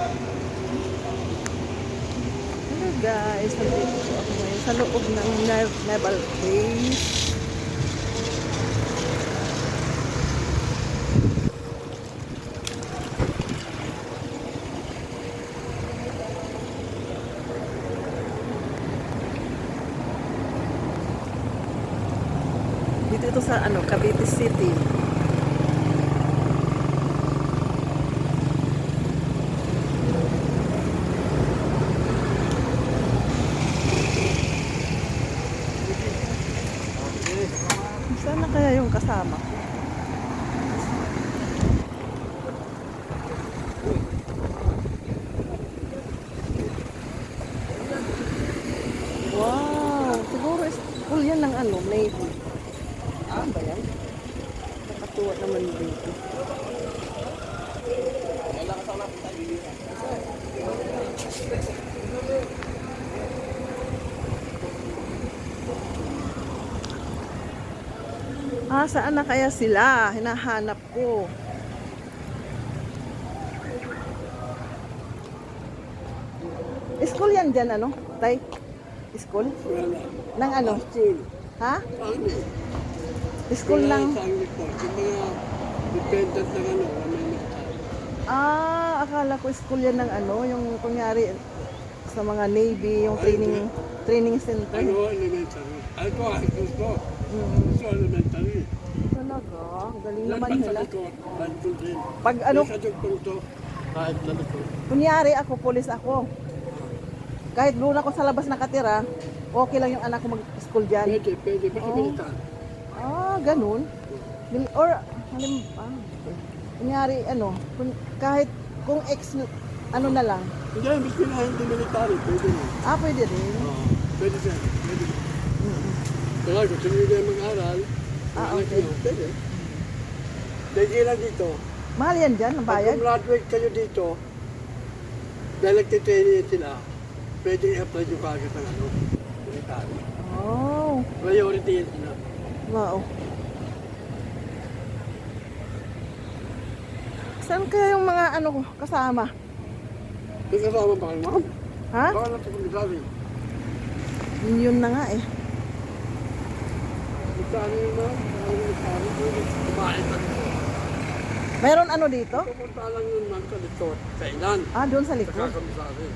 Hello guys, nandito po ako ngayon sa loob ng Nav- Naval Base. Dito ito sa ano, Cavite City. Sana kaya yung kasama ko? Wow! Siguro full yan ng ano, Navy. Ah, ba yan? Nakatuwa naman dito. Ah, saan na kaya sila? Hinahanap ko. School yan dyan, ano? Tay? School? Nang ano? School. Ha? Eh? School lang? Anglik po. Yung mga dependent ng ano, Ah, akala ko school yan ng ano, yung kunyari sa mga Navy, yung training training center. ano, elementary. Ito, high school to. Ito, elementary. Talaga, galing Yan naman pa sa nila. likod, school din. Pag ano, sa dugtong to, kahit na likod. kunyari ako, pulis ako. Kahit doon ako sa labas nakatira, okay lang yung anak ko mag-school dyan. Pwede, pwede. Basta Oo. militar. Ah, ganun. Mil- Or, halim, ah, kunyari, ano, kun, kahit kung ex, ano na lang. Hindi, miski na hindi military, pwede na. Ah, pwede rin. Oo. Pwede siya. Pwede. Kaya kung sino yung mag-aral, Ah, anak okay. niyo, pwede. Pwede lang dito. Mahal yan dyan, ang Pag bayad? graduate kayo dito, dahil nagtitraining sila, pwede i-apply yung kagad ng ano, military. Oh, Priority yan sila. wow. Saan kaya yung mga ano kasama? May kasama ba kayo, ma'am? Ha? Baka na sa military. Yun na nga eh. Meron ano dito? Pupunta lang yun, ma'am, sa likod. Sa ilan. Ah, doon sa Sa likod. kakamisari.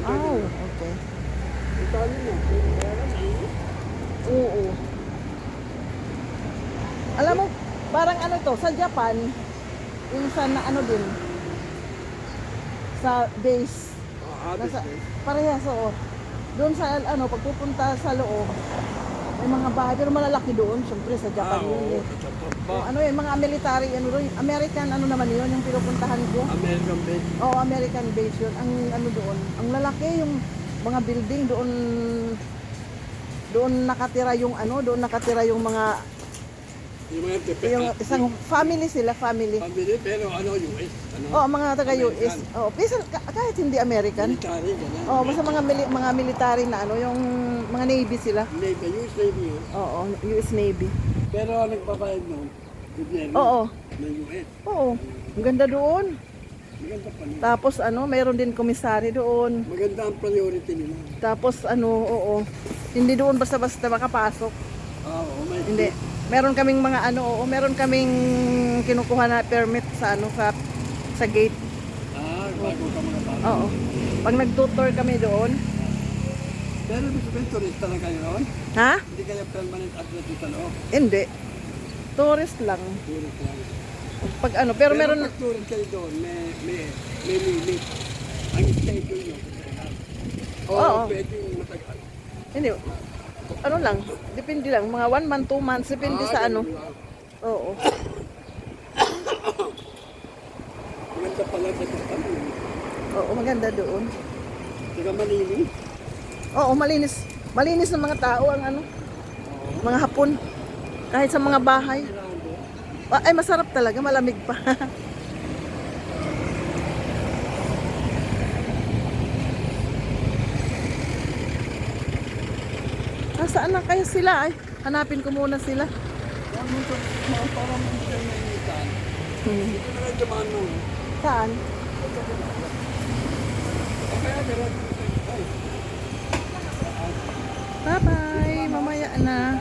Oh, okay. Military mo. Kaya lang, eh. Oo. Alam mo, parang ano to, sa Japan, yung sa na ano din, sa base, Ah, nasa, business. parehas, oo. Doon sa, ano, pagpupunta sa loob, may mga bahay, pero malalaki doon, syempre sa Japan Ah, yun oo. eh. Oh, ano eh, mga military, ano doon, American, ano naman yun, yung pinupuntahan ko. American base. Oo, American base yun. Ang ano doon, ang lalaki yung mga building doon doon nakatira yung ano, doon nakatira yung mga Yung mga yung isang family sila, family. Pambili, pero ano, US. Ano? Oo, mga taga US. American. Oo, pisa, ka- kahit hindi American. Military, ganyan. Oo, basta mga mili- mga military na ano, yung mga Navy sila. Navy, US Navy yun. Oo, US Navy. Pero nagbabayad nun, gobyerno Oo. ng US. Oo. Ang ganda doon. Maganda pa nun. Tapos ano, mayroon din komisary doon. Maganda ang priority nila. Tapos ano, oo. Hindi doon basta-basta makapasok. Oo, may Hindi. Meron kaming mga ano, oo, meron kaming kinukuha na permit sa ano sa sa gate. Ah, bago ka mga tao. Oo. Pag nag-tutor kami doon, Pero ibig sabihin, turista lang kayo noon? ha? Hindi kayo permanent address dito loob. Hindi. Tourist lang. Tourist lang. Pag ano, pero meron pag tourist kayo doon, may, may, may limit. Ang schedule nyo. Oo, Oo. pwede yung matagal. hindi ano lang, depende lang, mga one month, two months, depende Ah, sa ano. lang. Oo. Maganda pala sa ano. Oo, maganda doon. Saka malinis. Oo, malinis. Malinis ng mga tao ang ano, mga hapon. Kahit sa mga bahay. Ah, Ay, masarap talaga, malamig pa. nasaan na kaya sila ay? Hanapin ko muna sila. Hmm. Saan? Bye-bye. Mamaya na.